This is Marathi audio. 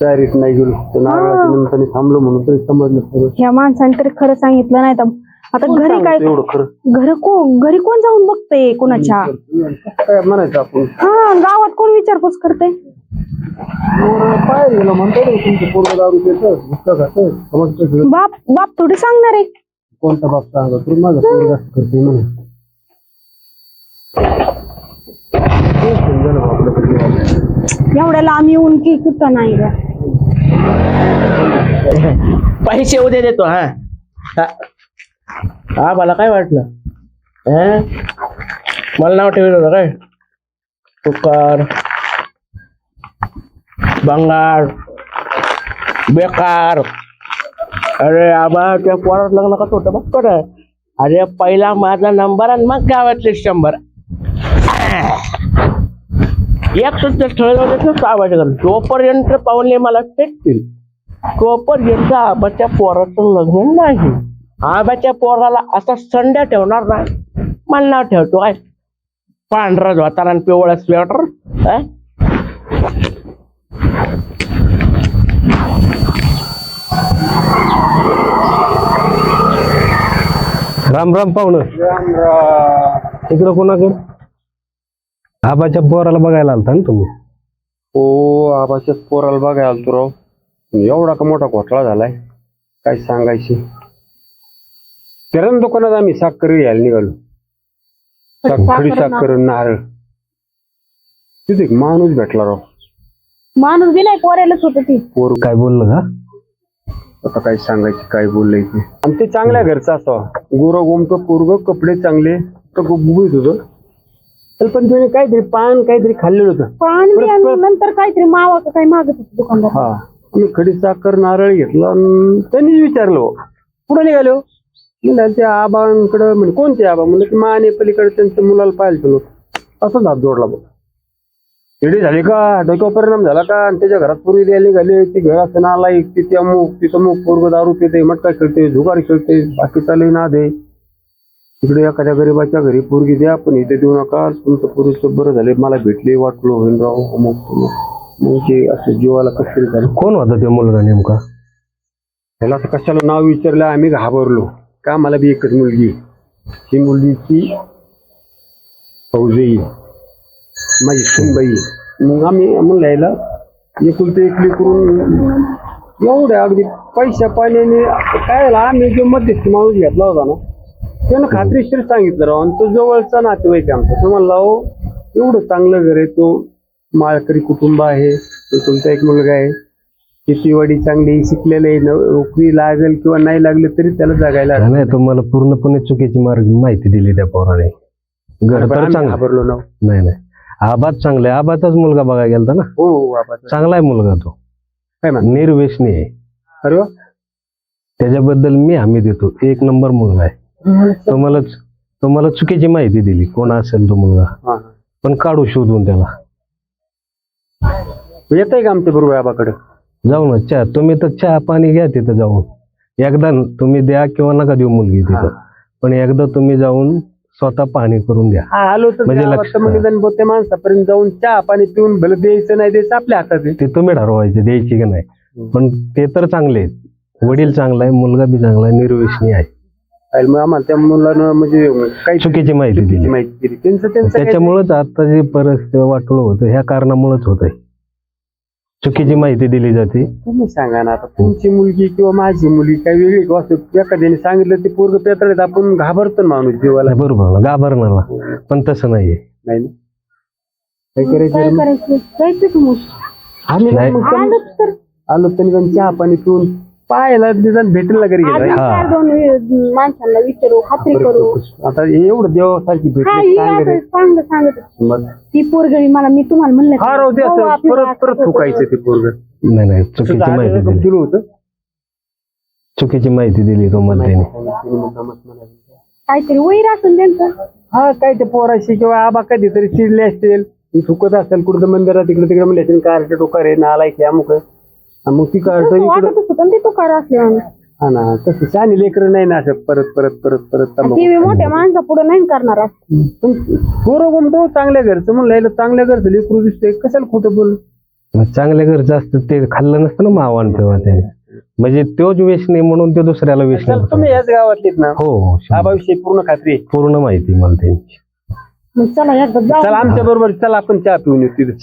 डायरेक्ट नाही गेलो. तर नारळाच्या निमित्ताने थांबलो म्हणून तरी समजलं खरं. ह्या माणसाने तरी खरं सांगितलं नाही तर. आता घरी काय सांगतं एवढं खरं? घर कोण घरी कोण जाऊन बघते कोणाच्या? काय म्हणायचं आपण? हा गावात कोण विचारपूस करते पाय गेलं म्हणतो तुमचं पोरगं दारू. बाप बाप थोडी सांगणार. आहे कोणता बाप सांगा तू माझं पोरगं असं करते म्हणून ते समजायला बापलं तरी. एवढ्याला आम्ही येऊन की कुठं नाही ग पैसे उद्या देतो हा हा. हा मला काय वाटलं हा? मला नाव ठेवलं होतं काय तुकार बंगार बेकार अरे आबा त्या पोरात लग्न कसं होतं बघ कर अरे पहिला माझा नंबर आणि मग गावातले शंभर. एक सुद्धा ठरवलं नसलं आवाज कर जोपर्यंत पाहुणे मला फेकतील तोपर्यंत आबाच्या पोराचं लग्न नाही. आबाच्या पोराला असा संड्या ठेवणार ना मला नाव ठेवतो काय पांढरा धोतार आणि पिवळा स्वेटर काय राम राम पाहुणं. इकडं कोणाकडे? आबाच्या पोराला बघायला आलता ना तुम्ही? हो आबाच्याच पोराला बघायला आलतो राव. एवढा का मोठा घोटाळा झालाय? काय सांगायची? किराणा दुकानात आम्ही साखर घ्यायला निघालो. साखरी साखर नारळ. तिथे माणूस भेटला राव. माणूस बी नाही पोरायलाच होत ती. पोर काय बोललं का? आता काय सांगायचे काय बोललंय ते आणि ते चांगल्या घरचं असावं. गोरं गोमट पोरग कपडे चांगले. तर गुबगुबीत होतं. तर पण त्याने काहीतरी पान काहीतरी खाल्लेलं होतं. पान बी आणि नंतर काहीतरी मावा का काय मागत होत दुकानदार. हा. मी खडी साखर नारळ घेतला अन त्यांनीच विचारलं कुठं निघाले हो? म्हणलं त्या आबांकडं. म्हणजे कोणते आबा? म्हणलं माने पलीकडे त्यांच्या मुलाला पाहायला गेलो असंच हात जोडला बघ येडी झाली का? डोक्यावर परिणाम झाला का? आणि त्याच्या घरात पूर्वी द्यायला निघाले ती घर असं नाला एक तिथे अमुक तिथं अमुक पोरग दारू पिते मटका खेळते झुगारी खेळते बाकी चालू ना दे तिकडे एखाद्या गरीबाच्या घरी पोरगी द्या पण इथे देऊ नका. तुमचं पुरुष बरं झाले मला भेटले वाटलो राव अमुक मग ते असं जीवाला कसं झालं कोण होता ते मुलगा नेमका? त्याला असं कशाला नाव विचारलं आम्ही घाबरलो. का मला बी एकच मुलगी. ही मुलगीची फौजई माझी सुनबाई मग आम्ही म्हणलं यायला एकुलते एकली करून एवढ्या अगदी पैशा पाण्याने काय आम्ही जो मध्यस्थी माणूस घेतला होता ना त्यानं खात्रीशीर सांगितलं राव आणि तो जवळचा नातेवाईक आमचा. तो म्हणला हो एवढं चांगलं घर आहे तो माळकरी कुटुंब आहे एकुलता एक मुलगा आहे. शेतीवाडी चांगली शिकलेले नोकरी लागेल किंवा नाही लागली तरी त्याला जगायला नाही तो मला पूर्णपणे चुकीची मार्ग माहिती दिली त्या पोराने. घाबरलो ना नाही नाही. आबाद चांगला आहे आबाचाच मुलगा बघायला गेलता ना? हो हो चांगला आहे मुलगा तो. काय निर्वेशनी आहे. अरे वा. त्याच्याबद्दल मी हमी देतो. एक नंबर मुलगा आहे. तुम्हाला तुम्हाला चुकीची माहिती दिली. कोण असेल तो मुलगा? हा, हा. पण काढू शोधून त्याला. येत आहे का आमच्या बरोबर बाबाकडे जाऊ ना चहा. तुम्ही तर चहा पाणी घ्या तिथं जाऊन. एकदा न- तुम्ही द्या किंवा नका देऊ मुलगी तिथं. पण एकदा तुम्ही जाऊन स्वतः पाणी करून घ्या. हा आलो तर म्हणजे गावात लक्ष- तर मग निदान त्या माणसापर्यंत जाऊन चहा पाणी पिऊन भलं द्यायचं नाही द्यायचं आपल्या हातात आहे ते तुम्ही ठरवायचे द्यायची की नाही. पण ते तर चांगले आहेत. वडील चांगला आहे मुलगा बी चांगला आहे निर्वेशनी आहे. आणि मग आम्हाला त्या मुलानं म्हणजे काही चुकीची माहिती दिली. माहिती दिली. त्यांचं त्यांचं त्याच्यामुळेच आता जे परिस्थिती वाटलं होतं. ह्या कारणामुळेच होत आहे चुकीची माहिती दिली जाते. तुम्ही सांगा ना आता तुमची मुलगी किंवा माझी मुलगी काही वेगळी एखाद्याने सांगितलं ते पोरग पेतळेत आपण घाबरतो ना माणूस जीवाला. बरोबर घाबरणारा पण तसं नाहीये. नाही ना? काय करायचं काय रे मग? करायचं? जायचं की मग आम्ही नाही. मग. त्या- आलोच तर. आलो तर निदान चहा पाणी पिऊन पाहायला निदान भेटेल ना घरी गेला. चार दोन वे- माणसांना विचारू खात्री करू. आता एवढं देवासारखी हा ही. आता सांग सांगत ती पोरगळी मला मी तुम्हाला म्हणलं हा राहू दे भाऊ असं आपल्याला परत परत असं थुकायचं ते पोरग. नाही नाही चुकीची माहिती दिली. दिलं होतं. चुकीची माहिती दिली तुम्हाला त्याने काहीतरी वैर असेल त्यांचं. हा काय ते पोराशी किंवा आबा कधीतरी चिडले असतील ती थुकत असेल कुठं मंदिरात तिकडे तिकडे म्हणले असेल कारटे टोकार आहे नालाय की अमुक आहे. आणि मग ती कार्ट इकडं वाटतच होतं ना ते तुकार असले हा ना तसं शानी लेकर नाही ना असं परत परत परत परत तंबाखू. मोठ्या माणसा पुढे नाही करणार असं. पण पोरं गुमतो चांगल्या घरचं म्हणलं चांगल्या घरचं लेकरू दिसतंय कशाला खोटं बोल चांगल्या घरचं असतं ते खाल्लं नसतं ना मावान तेव्हा त्याने म्हणजे तोच व्यसनी म्हणून ते दुसऱ्याला चल होतं. तुम्ही याच गावातलीत ना हो हो शंभर. आबाविषयी पूर्ण खात्री आहे. पूर्ण माहिती मला त्यांची मग चला एकदा जाऊ चला आमच्या बरोबर चला आपण चहा पिऊन येऊ तिथे